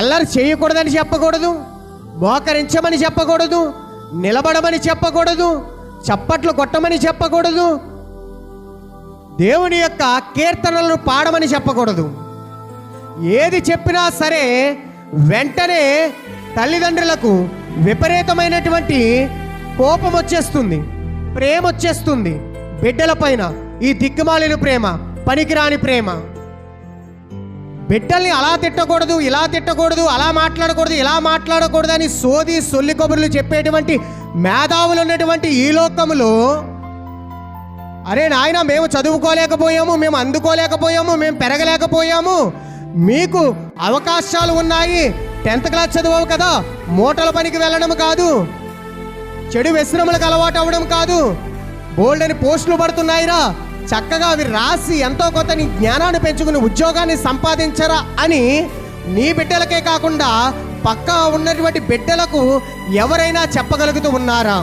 అల్లరి చేయకూడదని చెప్పకూడదు మోకరించమని చెప్పకూడదు నిలబడమని చెప్పకూడదు చప్పట్లు కొట్టమని చెప్పకూడదు దేవుని యొక్క కీర్తనలను పాడమని చెప్పకూడదు. ఏది చెప్పినా సరే వెంటనే తల్లిదండ్రులకు విపరీతమైనటువంటి కోపం వచ్చేస్తుంది ప్రేమ వచ్చేస్తుంది. బిడ్డల పైన ఈ దిక్కుమాలిన ప్రేమ పనికిరాని ప్రేమ. బిడ్డల్ని అలా తిట్టకూడదు ఇలా తిట్టకూడదు అలా మాట్లాడకూడదు ఇలా మాట్లాడకూడదు అని సోది సొల్లి కబుర్లు చెప్పేటువంటి మేధావులు ఉన్నటువంటి ఈ లోకములో అరే నాయన మేము చదువుకోలేకపోయాము మేము అందుకోలేకపోయాము మేము పెరగలేకపోయాము. మీకు అవకాశాలు ఉన్నాయి. టెన్త్ క్లాస్ చదివావు కదా మూటల పనికి వెళ్ళడం కాదు. చెడు వ్యసనములకు అలవాటు అవ్వడం కాదు. బోల్డ్ అని పోస్టులు పడుతున్నాయిరా. చక్కగా అవి రాసి ఎంతో కొంత నీ జ్ఞానాన్ని పెంచుకుని ఉద్యోగాన్ని సంపాదించరా అని నీ బిడ్డలకే కాకుండా పక్కా ఉన్నటువంటి బిడ్డలకు ఎవరైనా చెప్పగలుగుతూ ఉన్నారా?